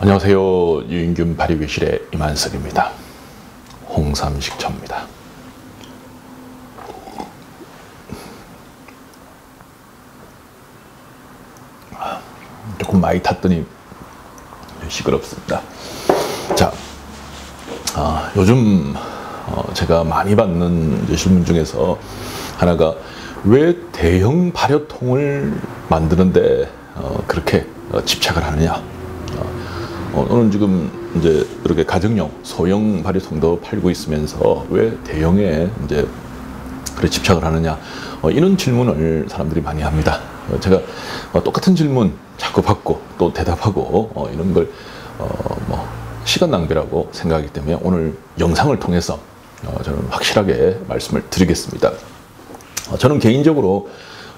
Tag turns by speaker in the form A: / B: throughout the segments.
A: 안녕하세요. 유인균 발효교실의 이만석입니다. 홍삼식초입니다. 조금 많이 탔더니 시끄럽습니다. 자, 아, 요즘 어, 제가 많이 받는 질문 중에서 하나가 왜 대형 발효통을 만드는데 어, 그렇게 어, 집착을 하느냐? 어, 오늘 지금 이제 이렇게 가정용 소형 발효통도 팔고 있으면서 왜 대형에 이제 그래 집착을 하느냐? 어, 이런 질문을 사람들이 많이 합니다. 어, 제가 어, 똑같은 질문 자꾸 받고 또 대답하고 어, 이런 걸 어, 뭐 시간 낭비라고 생각하기 때문에 오늘 영상을 통해서 어, 저는 확실하게 말씀을 드리겠습니다. 어, 저는 개인적으로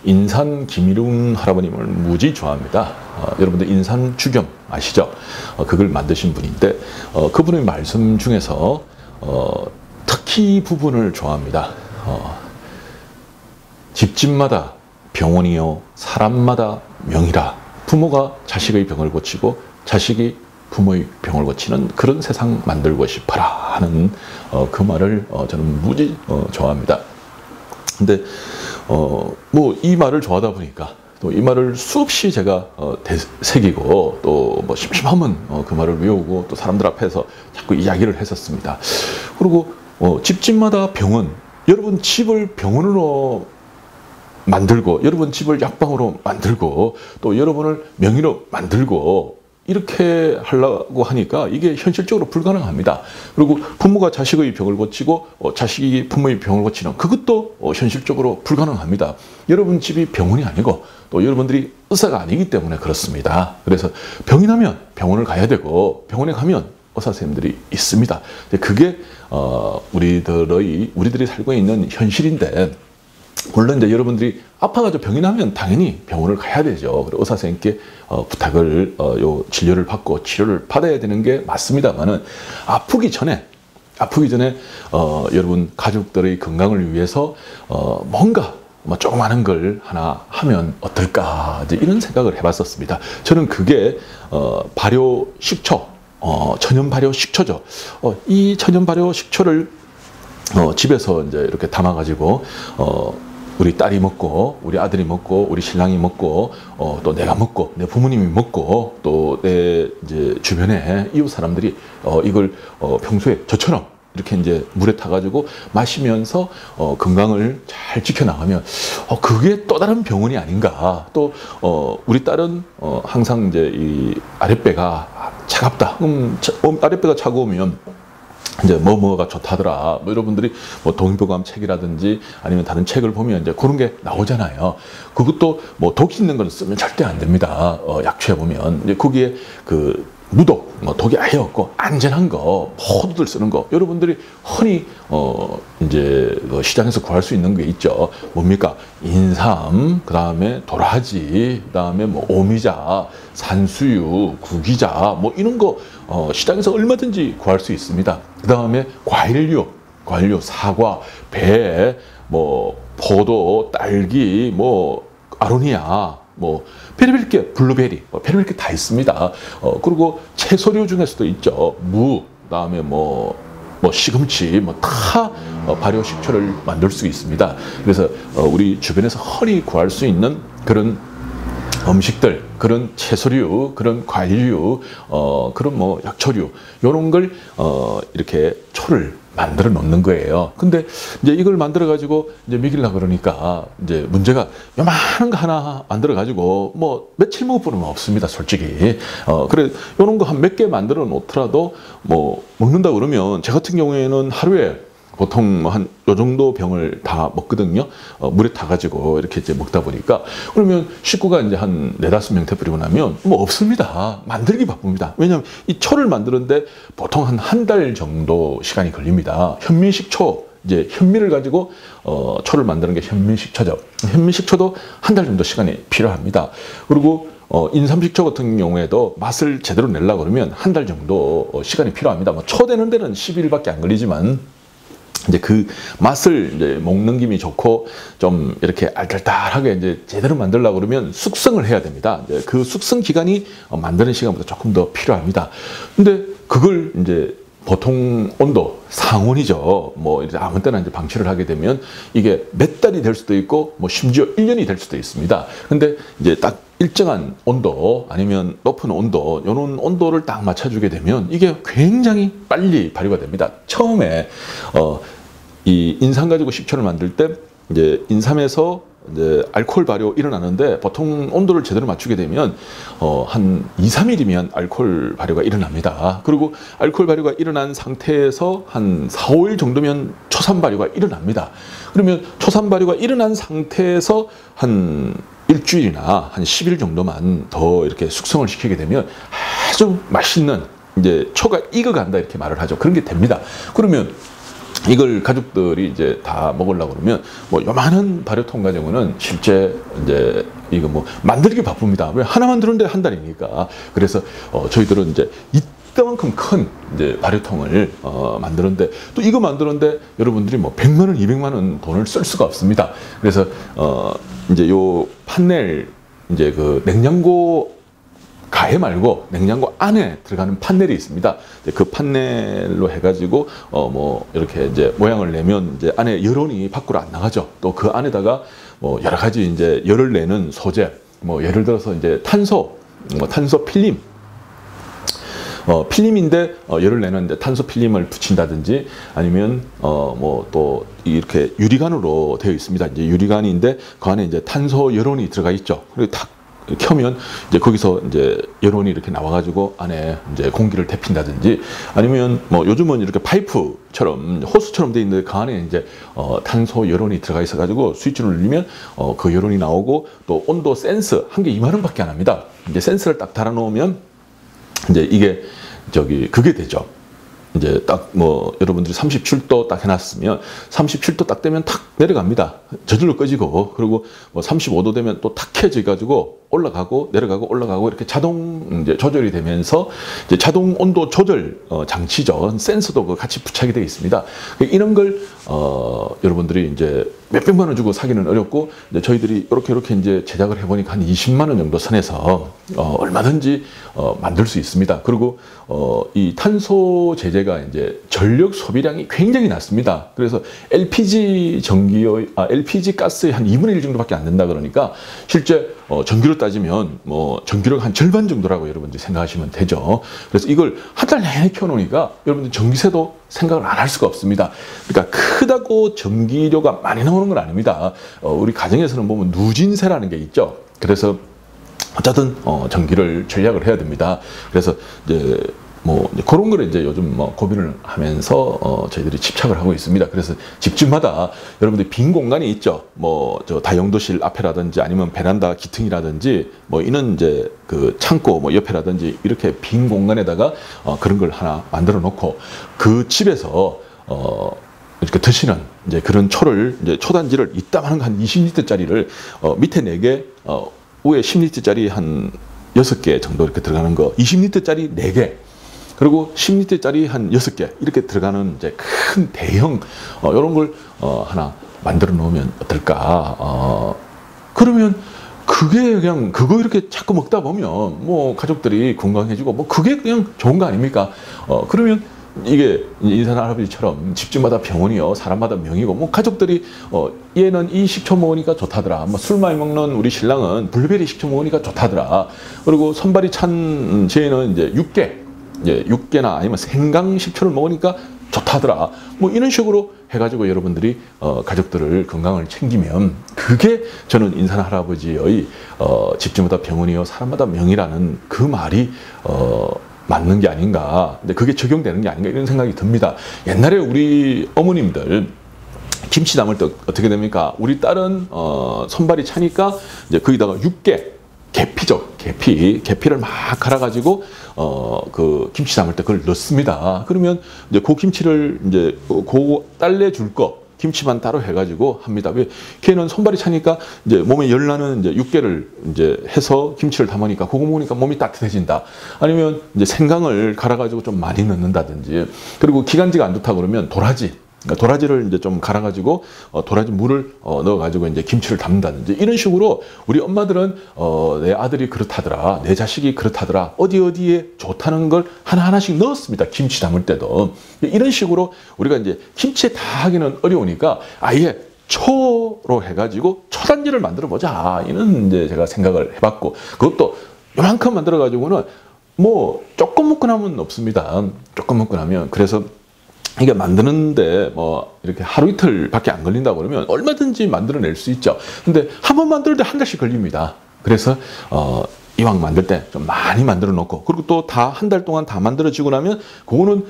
A: 인산 김일웅 할아버님을 무지 좋아합니다. 어, 여러분들 인산 주겸 아시죠? 어, 그걸 만드신 분인데 어, 그분의 말씀 중에서 어, 특히 부분을 좋아합니다. 어, 집집마다 병원이요 사람마다 명이라 부모가 자식의 병을 고치고 자식이 부모의 병을 고치는 그런 세상 만들고 싶어라 하는 어, 그 말을 어, 저는 무지 어, 좋아합니다. 근데 어, 뭐 이 말을 좋아하다 보니까 또 이 말을 수없이 제가 어, 되새기고 또 뭐 심심하면 어, 그 말을 외우고 또 사람들 앞에서 자꾸 이야기를 했었습니다. 그리고 어, 집집마다 병원 여러분 집을 병원으로 만들고 여러분 집을 약방으로 만들고 또 여러분을 명의로 만들고 이렇게 하려고 하니까 이게 현실적으로 불가능합니다. 그리고 부모가 자식의 병을 고치고 어, 자식이 부모의 병을 고치는 그것도 어, 현실적으로 불가능합니다. 여러분 집이 병원이 아니고 또 여러분들이 의사가 아니기 때문에 그렇습니다. 그래서 병이 나면 병원을 가야 되고 병원에 가면 의사 선생님들이 있습니다. 그게 어, 우리들의 우리들이 살고 있는 현실인데 물론 이제 여러분들이 아파가지고 병이 나면 당연히 병원을 가야 되죠. 그리고 의사 선생님께 어, 부탁을 어, 요 진료를 받고 치료를 받아야 되는 게 맞습니다만은 아프기 전에 아프기 전에 어, 여러분 가족들의 건강을 위해서 어, 뭔가 뭐 조그마한 걸 하나 하면 어떨까 이제 이런 생각을 해봤었습니다. 저는 그게 어, 발효 식초, 어, 천연 발효 식초죠. 어, 이 천연 발효 식초를 어, 집에서 이제 이렇게 담아가지고 어, 우리 딸이 먹고 우리 아들이 먹고 우리 신랑이 먹고 어, 또 내가 먹고 내 부모님이 먹고 또 내 이제 주변에 이웃 사람들이 어, 이걸 어, 평소에 저처럼 이렇게 이제 물에 타가지고 마시면서 어, 건강을 잘 지켜나가면 어, 그게 또 다른 병원이 아닌가. 또 어, 우리 딸은 어, 항상 이제 이 아랫배가 차갑다. 음, 차, 어, 아랫배가 차가우면 이제 뭐 뭐가 좋다더라. 뭐 여러분들이 뭐 동의보감 책이라든지 아니면 다른 책을 보면 이제 그런 게 나오잖아요. 그것도 뭐 독 있는 걸 쓰면 절대 안 됩니다. 어, 약초에 보면 이제 거기에 그 무독, 뭐 독이 아예 없고 안전한 거, 포도들 쓰는 거, 여러분들이 흔히 어 이제 그 시장에서 구할 수 있는 게 있죠. 뭡니까? 인삼, 그 다음에 도라지, 그 다음에 뭐 오미자, 산수유, 구기자, 뭐 이런 거 어, 시장에서 얼마든지 구할 수 있습니다. 그 다음에 과일류, 과일류, 사과, 배, 뭐 포도, 딸기, 뭐 아로니아, 뭐 별의별 게 블루베리, 뭐 별의별 게다 있습니다. 어, 그리고 채소류 중에서도 있죠. 무, 그다음에 뭐, 뭐 시금치, 뭐다 어, 발효 식초를 만들 수 있습니다. 그래서 어, 우리 주변에서 흔히 구할 수 있는 그런 음식들, 그런 채소류, 그런 과일류, 어, 그런 뭐 약초류, 요런 걸, 어, 이렇게 초를 만들어 놓는 거예요. 근데 이제 이걸 만들어 가지고 이제 먹이려 그러니까 이제 문제가 요만한 거 하나 만들어 가지고 뭐 며칠 먹어보면 없습니다, 솔직히. 어, 그래, 요런 거 한 몇 개 만들어 놓더라도 뭐 먹는다 그러면 제 같은 경우에는 하루에 보통 뭐한요 정도 병을 다 먹거든요. 어, 물에 타가지고 이렇게 이제 먹다 보니까 그러면 식구가 이제 한 네다섯 명 돼버리고 나면 뭐 없습니다. 만들기 바쁩니다. 왜냐하면 이 초를 만드는데 보통 한 한 달 정도 시간이 걸립니다. 현미식 초 이제 현미를 가지고 어, 초를 만드는 게 현미식초죠. 현미식초도 한 달 정도 시간이 필요합니다. 그리고 어, 인삼식초 같은 경우에도 맛을 제대로 내려고 그러면 한 달 정도 어, 시간이 필요합니다. 뭐 초 되는 데는 10일밖에 안 걸리지만 이제 그 맛을 이제 목 넘김이 좋고 좀 이렇게 알딸딸하게 이제 제대로 만들려고 그러면 숙성을 해야 됩니다. 이제 그 숙성 기간이 어, 만드는 시간보다 조금 더 필요합니다. 근데 그걸 이제 보통 온도 상온이죠. 뭐 아무 때나 이제 방치를 하게 되면 이게 몇 달이 될 수도 있고 뭐 심지어 1년이 될 수도 있습니다. 근데 이제 딱 일정한 온도 아니면 높은 온도 이런 온도를 딱 맞춰주게 되면 이게 굉장히 빨리 발효가 됩니다. 처음에 어, 이 인삼 가지고 식초를 만들 때 이제 인삼에서 이제 알코올 발효 일어나는데 보통 온도를 제대로 맞추게 되면 어, 한 2, 3일이면 알코올 발효가 일어납니다. 그리고 알코올 발효가 일어난 상태에서 한 4, 5일 정도면 초산 발효가 일어납니다. 그러면 초산 발효가 일어난 상태에서 한 일주일이나 한 10일 정도만 더 이렇게 숙성을 시키게 되면 아주 맛있는 이제 초가 익어간다 이렇게 말을 하죠. 그런 게 됩니다. 그러면 이걸 가족들이 이제 다 먹으려고 그러면 뭐 요만한 발효통 가정은 실제 이제 이거 뭐 만들기 바쁩니다. 왜 하나 만드는데 한 달이니까. 그래서 어 저희들은 이제 이때만큼 큰 이제 발효통을 어 만드는데 또 이거 만드는데 여러분들이 뭐 100만 원, 200만 원 돈을 쓸 수가 없습니다. 그래서 어 이제 요 판넬 이제 그 냉장고 가해 말고 냉장고 안에 들어가는 판넬이 있습니다. 그 판넬로 해가지고 어 뭐 이렇게 이제 모양을 내면 이제 안에 열원이 밖으로 안 나가죠. 또 그 안에다가 뭐 여러 가지 이제 열을 내는 소재, 뭐 예를 들어서 이제 탄소, 뭐 탄소 필름, 어, 필름인데 어, 열을 내는데 탄소 필름을 붙인다든지 아니면 어, 뭐 또 이렇게 유리관으로 되어 있습니다. 이제 유리관인데 그 안에 이제 탄소 열원이 들어가 있죠. 그리고 탁 켜면 이제 거기서 이제 열원이 이렇게 나와가지고 안에 이제 공기를 데핀다든지 아니면 뭐 요즘은 이렇게 파이프처럼 호스처럼 돼 있는데 그 안에 이제 어 탄소 열원이 들어가 있어가지고 스위치를 눌리면 어그 열원이 나오고 또 온도 센서 한개 2만 원밖에 안 합니다. 이제 센서를 딱 달아놓으면 이제 이게 저기 그게 되죠. 이제 딱 뭐 여러분들이 37도 딱 해놨으면 37도 딱 되면 탁 내려갑니다. 저절로 꺼지고 그리고 뭐 35도 되면 또 탁 켜져 가지고 올라가고 내려가고 올라가고 이렇게 자동 이제 조절이 되면서 이제 자동 온도 조절 어, 장치죠 센서도 그 같이 부착이 되어 있습니다. 이런 걸 어, 여러분들이 이제 몇백만 원 주고 사기는 어렵고 저희들이 이렇게 이렇게 이제 제작을 해보니까 한 20만 원 정도 선에서 어, 얼마든지 어, 만들 수 있습니다. 그리고 어, 이 탄소 제재가 이제 전력 소비량이 굉장히 낮습니다. 그래서 LPG 전기요, 아, LPG 가스의 한 2분의 1 정도밖에 안 된다 그러니까 실제 어, 전기로 따지면 뭐 전기료가 한 절반 정도라고 여러분들이 생각하시면 되죠. 그래서 이걸 한 달 내내 켜놓으니까 여러분들 전기세도 생각을 안 할 수가 없습니다. 그러니까 크다고 전기료가 많이 나오는 건 아닙니다. 어, 우리 가정에서는 보면 누진세라는 게 있죠. 그래서 어쨌든 어, 전기를 전략을 해야 됩니다. 그래서 이제 뭐 그런 거를 이제 요즘 뭐 고민을 하면서 어 저희들이 집착을 하고 있습니다. 그래서 집집마다 여러분들 빈 공간이 있죠. 뭐 저 다용도실 앞에라든지 아니면 베란다 기퉁이라든지 뭐 이는 이제 그 창고 뭐 옆에라든지 이렇게 빈 공간에다가 어 그런 걸 하나 만들어 놓고 그 집에서 어 이렇게 드시는 이제 그런 초를 이제 초단지를 이따만한 한 20리터짜리를 어 밑에 4개 어 위에 10리터짜리 한 6개 정도 이렇게 들어가는 거 20리터짜리 4개 그리고 10리터짜리 한 6개 이렇게 들어가는 이제 큰 대형 어, 이런 걸 어, 하나 만들어 놓으면 어떨까? 어, 그러면 그게 그냥 그거 이렇게 자꾸 먹다 보면 뭐 가족들이 건강해지고 뭐 그게 그냥 좋은 거 아닙니까? 어, 그러면 이게 인산 할아버지처럼 집집마다 병원이요 사람마다 명이고 뭐 가족들이 어 얘는 이 식초 먹으니까 좋다더라 뭐 술 많이 먹는 우리 신랑은 블루베리 식초 먹으니까 좋다더라 그리고 손발이 찬 쟤는 이제 육개 이제 육개나 아니면 생강 식초를 먹으니까 좋다더라. 뭐 이런 식으로 해가지고 여러분들이 어, 가족들을 건강을 챙기면 그게 저는 인산 할아버지의 어, 집집마다 병원이요 사람마다 명이라는 그 말이 어, 맞는 게 아닌가. 근데 그게 적용되는 게 아닌가 이런 생각이 듭니다. 옛날에 우리 어머님들 김치 담을 때 어떻게 됩니까? 우리 딸은 어, 손발이 차니까 이제 거기다가 육개 계피죠. 계피. 계피를 막 갈아가지고, 어, 그, 김치 담을 때 그걸 넣습니다. 그러면 이제 그 김치를 이제, 그 딸내줄 거, 김치만 따로 해가지고 합니다. 왜? 걔는 손발이 차니까 이제 몸에 열나는 이제 육개를 이제 해서 김치를 담으니까 그거 먹으니까 몸이 따뜻해진다. 아니면 이제 생강을 갈아가지고 좀 많이 넣는다든지. 그리고 기관지가 안 좋다 그러면 도라지. 그러니까 도라지를 이제 좀 갈아가지고 어, 도라지 물을 어, 넣어가지고 이제 김치를 담는다든지 이런 식으로 우리 엄마들은 어, 내 아들이 그렇다더라, 내 자식이 그렇다더라, 어디 어디에 좋다는 걸 하나 하나씩 넣었습니다. 김치 담을 때도 이런 식으로 우리가 이제 김치에 다 하기는 어려우니까 아예 초로 해가지고 초단지를 만들어 보자 이런 이제 제가 생각을 해봤고 그것도 요만큼 만들어 가지고는 뭐 조금 먹고 나면 없습니다. 조금 먹고 나면 그래서 이게 만드는데 뭐 이렇게 하루 이틀밖에 안 걸린다 그러면 얼마든지 만들어낼 수 있죠. 근데 한 번 만들 때 한 달씩 걸립니다. 그래서 어 이왕 만들 때 좀 많이 만들어 놓고 그리고 또 다 한 달 동안 다 만들어지고 나면 그거는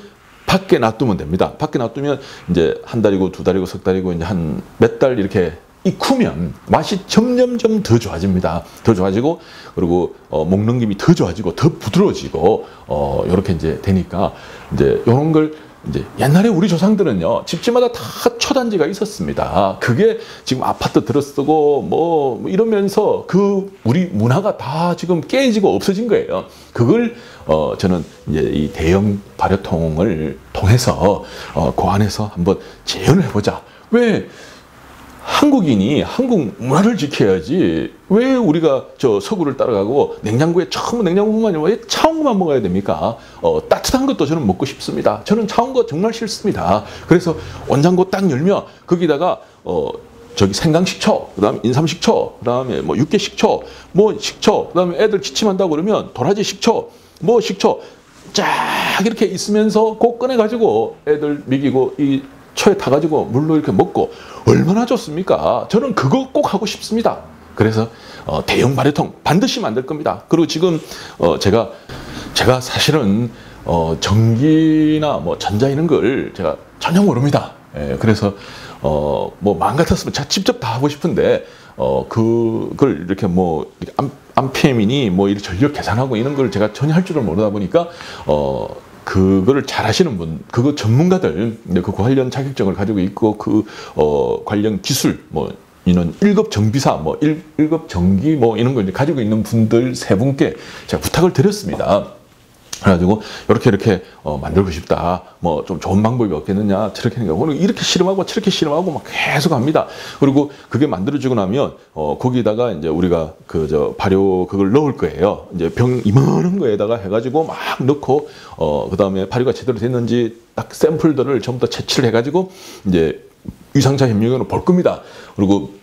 A: 밖에 놔두면 됩니다. 밖에 놔두면 이제 한 달이고 두 달이고 석 달이고 이제 한 몇 달 이렇게 익으면 맛이 점점점 더 좋아집니다. 더 좋아지고 그리고 어, 먹는 김이 더 좋아지고 더 부드러워지고 어, 이렇게 이제 되니까 이제 이런 걸 이제 옛날에 우리 조상들은요 집집마다 다 초단지가 있었습니다. 그게 지금 아파트 들어쓰고 뭐 이러면서 그 우리 문화가 다 지금 깨지고 없어진 거예요. 그걸 어 저는 이제 이 대형 발효통을 통해서 어그 안에서 한번 재현을 해보자. 왜 한국인이 한국 문화를 지켜야지 왜 우리가 저 서구를 따라가고 냉장고에 처음 냉장고만 왜 차온 것만 먹어야 됩니까? 어, 따뜻한 것도 저는 먹고 싶습니다. 저는 차온 거 정말 싫습니다. 그래서 원장고 딱 열면 거기다가 어, 저기 생강식초, 그다음 인삼식초, 그다음에 뭐 육개식초, 뭐 식초, 그다음에 애들 기침한다고 그러면 도라지 식초, 뭐 식초 쫙 이렇게 있으면서 꼭 꺼내 가지고 애들 먹이고 이 초에 타가지고 물로 이렇게 먹고 얼마나 좋습니까? 저는 그거 꼭 하고 싶습니다. 그래서 어, 대형 발효통 반드시 만들 겁니다. 그리고 지금 어, 제가 제가 사실은 어, 전기나 뭐 전자 이런 걸 제가 전혀 모릅니다. 예, 그래서 어, 뭐 마음 같았으면 제가 직접 다 하고 싶은데 어, 그걸 이렇게 뭐 암, 암피엠이니 뭐 이렇게 전력 계산하고 이런 걸 제가 전혀 할 줄을 모르다 보니까 어, 그거를 잘 하시는 분, 그거 전문가들, 그 관련 자격증을 가지고 있고 그, 어, 관련 기술, 뭐, 이런 1급 정비사, 뭐, 1, 1급 전기, 뭐, 이런 걸 가지고 있는 분들 세 분께 제가 부탁을 드렸습니다. 그래가지고 이렇게 이렇게 어, 만들고 싶다. 뭐 좀 좋은 방법이 없겠느냐. 하는 거. 이렇게 실험하고 저렇게 실험하고 막 계속 합니다. 그리고 그게 만들어지고 나면 어, 거기다가 이제 우리가 그 저 발효 그걸 넣을 거예요. 이제 병 이만한 거에다가 해가지고 막 넣고 어, 그 다음에 발효가 제대로 됐는지 딱 샘플들을 전부 다 채취를 해가지고 이제 위상차 현미경으로 볼 겁니다. 그리고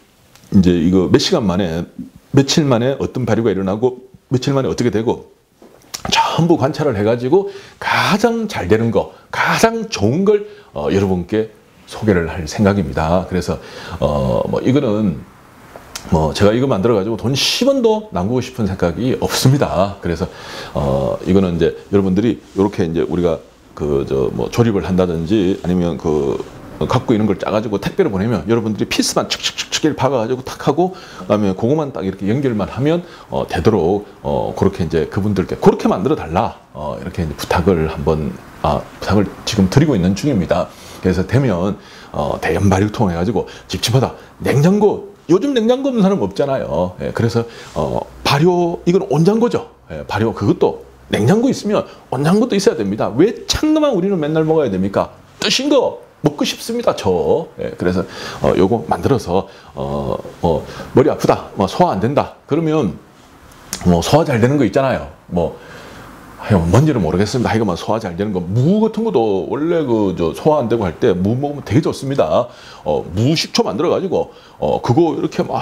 A: 이제 이거 몇 시간 만에 며칠 만에 어떤 발효가 일어나고 며칠 만에 어떻게 되고 전부 관찰을 해가지고 가장 잘 되는 거, 가장 좋은 걸 어, 여러분께 소개를 할 생각입니다. 그래서 어, 뭐 이거는 뭐 제가 이거 만들어 가지고 돈 10원도 남기고 싶은 생각이 없습니다. 그래서 어 이거는 이제 여러분들이 이렇게 이제 우리가 그 저 뭐 조립을 한다든지 아니면 그 갖고 있는 걸 짜가지고 택배로 보내면 여러분들이 피스만 칙칙칙 칙 박아가지고 탁 하고 그다음에 그거만 딱 이렇게 연결만 하면 어, 되도록 어, 그렇게 이제 그분들께 그렇게 만들어 달라 어, 이렇게 부탁을 한번 아, 부탁을 지금 드리고 있는 중입니다. 그래서 되면 어, 대연 발육통 해가지고 집집마다 냉장고 요즘 냉장고 없는 사람 없잖아요. 예, 그래서 어, 발효 이건 온장고죠. 예, 발효 그것도 냉장고 있으면 온장고도 있어야 됩니다. 왜 창금만 우리는 맨날 먹어야 됩니까? 뜨신 거 먹고 싶습니다. 저. 예, 그래서 어, 요거 만들어서 어, 어, 머리 아프다, 뭐 소화 안 된다. 그러면 뭐 소화 잘 되는 거 있잖아요. 뭐 아유, 뭔지는 모르겠습니다. 이거 만 소화 잘 되는 거. 무 같은 것도 원래 그, 저, 소화 안 되고 할 때 무 먹으면 되게 좋습니다. 어, 무 식초 만들어 가지고, 어, 그거 이렇게 막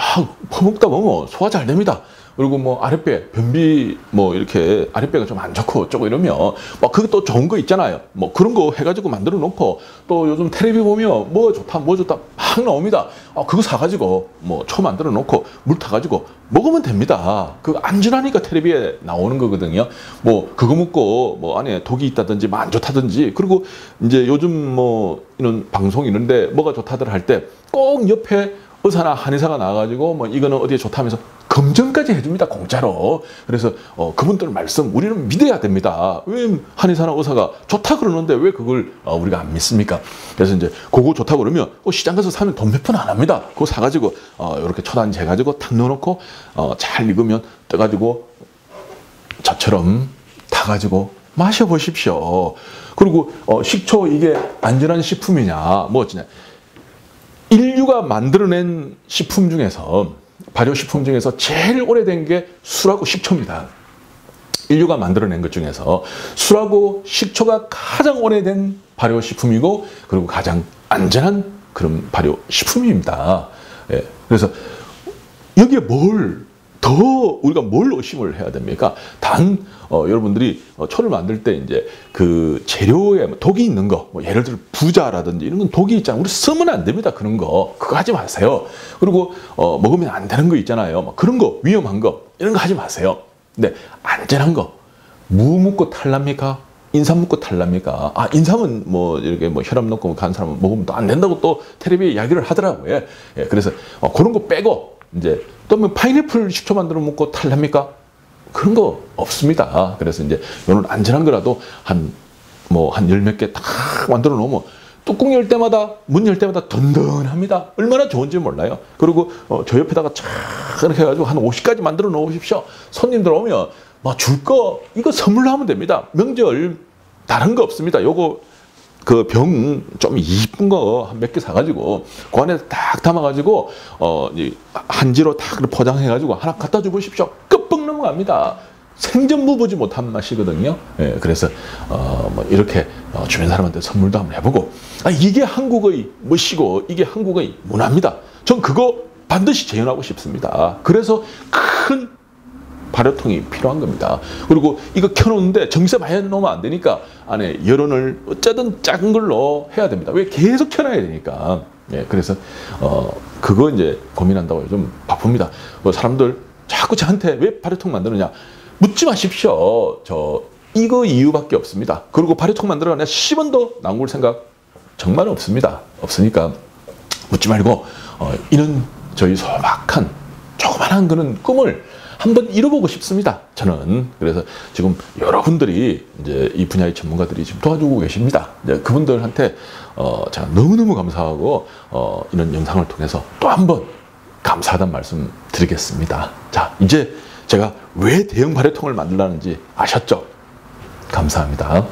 A: 퍼먹다 보면 소화 잘 됩니다. 그리고 뭐 아랫배 변비 뭐 이렇게 아랫배가 좀 안 좋고 어쩌고 이러면 뭐 그것도 좋은 거 있잖아요. 뭐 그런 거 해가지고 만들어 놓고 또 요즘 텔레비 보면 뭐 좋다 뭐 좋다 막 나옵니다. 어 그거 사가지고 뭐 초 만들어 놓고 물 타가지고 먹으면 됩니다. 그 안전하니까 텔레비에 나오는 거거든요. 뭐 그거 먹고 뭐 안에 독이 있다든지 뭐 안 좋다든지 그리고 이제 요즘 뭐 이런 방송 이런데 뭐가 좋다들 할 때 꼭 옆에 의사나 한의사가 나와가지고 뭐 이거는 어디에 좋다면서 검증까지 해줍니다 공짜로. 그래서 어, 그분들 말씀 우리는 믿어야 됩니다. 왜 한의사나 의사가 좋다 그러는데 왜 그걸 어, 우리가 안 믿습니까? 그래서 이제 그거 좋다 그러면 어, 시장 가서 사면 돈 몇 푼 안 합니다. 그거 사가지고 어, 이렇게 초단지 해가지고 탁 넣어놓고 어, 잘 익으면 떠가지고 저처럼 타가지고 마셔보십시오. 그리고 어, 식초 이게 안전한 식품이냐 뭐 어쩌냐 인류가 만들어낸 식품 중에서 발효식품 중에서 제일 오래된 게 술하고 식초입니다. 인류가 만들어낸 것 중에서 술하고 식초가 가장 오래된 발효식품이고 그리고 가장 안전한 그런 발효식품입니다. 예, 그래서 여기에 뭘 더 우리가 뭘 의심을 해야 됩니까? 단 어, 여러분들이 어, 초를 만들 때 이제 그 재료에 뭐 독이 있는 거, 뭐 예를 들어 부자라든지 이런 건 독이 있잖아요. 우리 쓰면 안 됩니다. 그런 거 그거 하지 마세요. 그리고 어, 먹으면 안 되는 거 있잖아요. 뭐 그런 거 위험한 거 이런 거 하지 마세요. 근데 안전한 거, 무 묻고 탈납니까? 인삼 묻고 탈납니까? 아, 인삼은 뭐 이렇게 뭐 혈압 높고 간 사람은 먹으면 또 안 된다고 또 텔레비에 이야기를 하더라고요. 예, 그래서 어, 그런 거 빼고 이제 또뭐 파인애플 식초 만들어 먹고 탈납니까? 그런 거 없습니다. 그래서 이제 이런 안전한 거라도 한 뭐 한 열 몇 개 딱 만들어 놓으면 뚜껑 열 때마다 문 열 때마다 든든합니다. 얼마나 좋은지 몰라요. 그리고 어, 저 옆에다가 쫙 이렇게 해가지고 한 50가지 만들어 놓으십시오. 손님들 오면 뭐줄거 이거 선물로 하면 됩니다. 명절 다른 거 없습니다. 요거 그 병 좀 이쁜 거한몇개 사가지고 그 안에 딱 담아가지고 어 한지로 딱 포장해가지고 하나 갖다 줘 보십시오. 끝뻑 넘어갑니다. 생전무 보지 못한 맛이거든요. 예, 그래서 어, 뭐 이렇게 어, 주변 사람한테 선물도 한번 해보고 아, 이게 한국의 멋이고 이게 한국의 문화입니다. 전 그거 반드시 재현하고 싶습니다. 그래서 큰 발효통이 필요한 겁니다. 그리고 이거 켜놓는데 많이 넣으면 안 되니까 안에 열원을 어쨌든 작은 걸로 해야 됩니다. 왜 계속 켜놔야 되니까. 예, 그래서 어 그거 이제 고민한다고 좀 바쁩니다. 뭐 사람들 자꾸 저한테 왜 발효통 만드느냐 묻지 마십시오. 저 이거 이유밖에 없습니다. 그리고 발효통 만들어 내가 10원도 남길 생각 정말 없습니다. 없으니까 묻지 말고 어, 이런 저희 소박한 조그만한 그런 꿈을 한번 이뤄보고 싶습니다. 저는 그래서 지금 여러분들이 이제 이 분야의 전문가들이 지금 도와주고 계십니다. 이제 그분들한테 어 제가 너무너무 감사하고 어 이런 영상을 통해서 또 한번 감사하다는 말씀 드리겠습니다. 자, 이제 제가 왜 대형 발효통을 만들라는지 아셨죠? 감사합니다.